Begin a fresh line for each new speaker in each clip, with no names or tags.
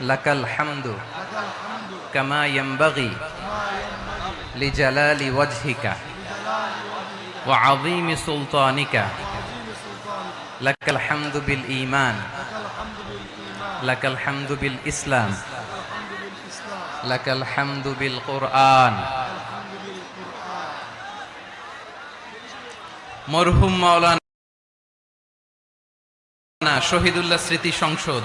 লাকাল হামদু কামা লিজালালি ওয়াজহিকা ওয়া আযীমি সুলতানিকা। লাকাল হামদু বিল ঈমান। লাকাল হামদু বিল ইসলাম। লাকাল হামদু বিল কোরআন। মরহুম মাওলানা শহীদুল্লাহ স্মৃতি সংসদ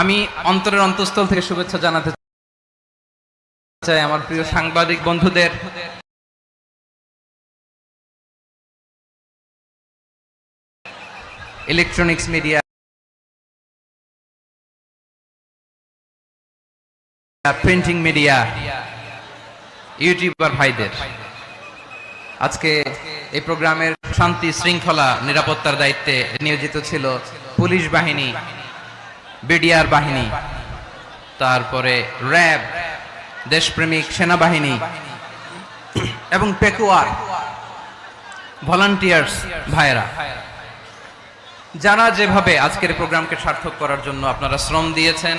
আমি অন্তরের অন্তঃস্থল থেকে শুভেচ্ছা জানাতে চাই আমার প্রিয় সাংবাদিক বন্ধুদের। Electronics media printing media YouTuber ভাইদের। আজকে এই প্রোগ্রামের শান্তি শৃঙ্খলা নিরাপত্তার দায়িত্বে নিয়োজিত ছিল পুলিশ বাহিনী। বিডিআর বাহিনী, তারপরে র্যাব, দেশপ্রেমিক সেনাবাহিনী এবং পেকুয়ার ভলান্টিয়ার্স ভাইরা যারা যেভাবে আজকের প্রোগ্রামকে সার্থক করার জন্য আপনারা শ্রম দিয়েছেন,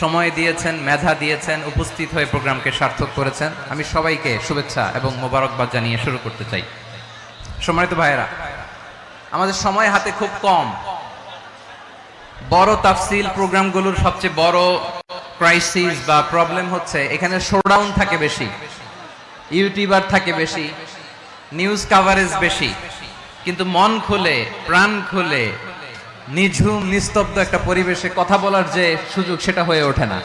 সময় দিয়েছেন, মেধা দিয়েছেন, উপস্থিত হয়ে প্রোগ্রামকে সার্থক করেছেন, আমি সবাইকে শুভেচ্ছা এবং মোবারকবাদ জানিয়ে শুরু করতে চাই। সম্মানিত ভাইয়েরা, আমাদের সময় হাতে খুব কম। বড় তাফসিল প্রোগ্রামগুলোর সবচেয়ে বড় ক্রাইসিস বা প্রবলেম হচ্ছে, এখানে শোডাউন থাকে বেশি ইউটিউবার থাকে বেশি নিউজ কাভারেজ বেশি, কিন্তু মন খুলে, প্রাণ খুলে, নিঝুম, নিস্তব্ধ একটা পরিবেশে কথা বলার যে সুযোগ সেটা হয়ে ওঠে না।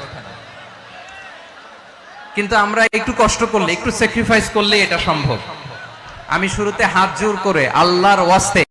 কিন্তু আমরা একটু কষ্ট করলে, একটু স্যাক্রিফাইস করলে এটা সম্ভব। আমি শুরুতে হাত জোর করে আল্লাহর ওয়াস্তে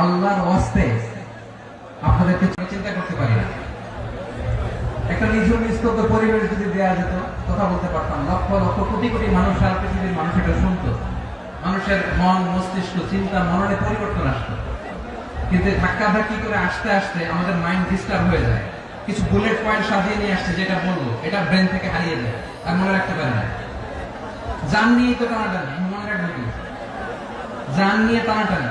আল্লাহর ওয়াস্তে আপনাদেরকে চিন্তা করতে পারি না। একটা নিঝুম, নিস্তব্ধ পরিবেশ যদি দেওয়া যেত, কথা বলতে পারতাম। লক্ষ লক্ষ, কোটি কোটি মানুষ সারা পৃথিবীর মানুষ এটা শুনতো। মানুষের মন, মস্তিষ্ক, চিন্তা, মননে পরিবর্তন আসতো। কিন্তু ধাক্কা ধাক্কি করে আসতে আসতে আমাদের মাইন্ড ডিস্টার্ব হয়ে যায়। কিছু বুলেট পয়েন্ট সাজিয়ে নিয়ে আসছে, যেটা বলব। এটা ব্রেন থেকে হারিয়ে যায়, আর মনে রাখতে পারে না। জান নিয়ে তো টানাটানি আমি মনে রাখব জান নিয়ে টানাটানি।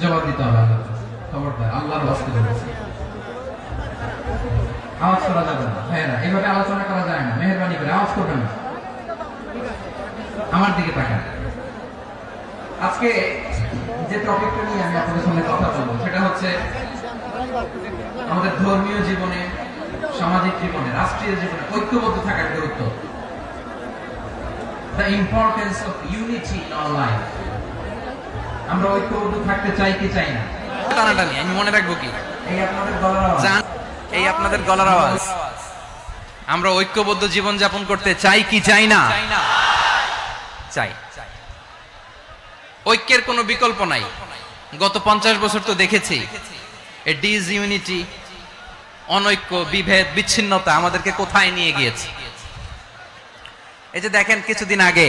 জবাব দিতে হবে কাছে। খবরদার, আল্লাহর ওয়াস্তে বলেছি আওয়াজ করা যাবে না, ভাইয়েরা, এভাবে আলোচনা করা যায় না। মেহরবানি করে আওয়াজ করবেন না। আমার দিকে তাকান। আজকে যে টপিকটা নিয়ে আমি আপনাদের সামনে কথা বলব, সেটা হচ্ছে আমাদের ধর্মীয় জীবনে, সামাজিক জীবনে, রাষ্ট্রীয় জীবনে ঐক্যবদ্ধ থাকার গুরুত্ব। The importance of unity in our life আমরা ঐক্যবদ্ধ থাকতে চাই কি চাই না? টানাটানি আমি মনে রাখব কি? এই আপনাদের গলার আওয়াজ। এই আপনাদের গলার আওয়াজ। আমরা ঐক্যবদ্ধ জীবন যাপন করতে চাই কি চাই না? চাই। ঐক্যের কোনো বিকল্প নাই। গত পঞ্চাশ বছর তো দেখেছি। ডিজ ইউনিটি অনৈক্য বিভেদ বিচ্ছিন্নতা আমাদেরকে কোথায় নিয়ে গিয়েছে? এই যে দেখেন কিছুদিন আগে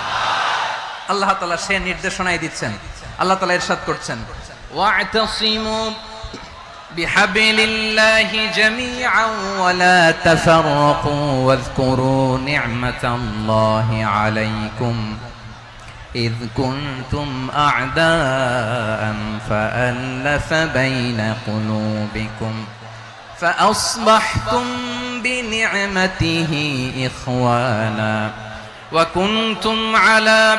আল্লাহ তালা সে নির্দেশনাই দিচ্ছেন আল্লাহ তালা ইরশাদ করছেন واعتصموا بحبل الله جميعا ولا تفرقوا واذكروا نعمة الله عليكم إذ كنتم أعداء فألف بين قلوبكم فأصبحتم بنعمته إخوانا وكنتم على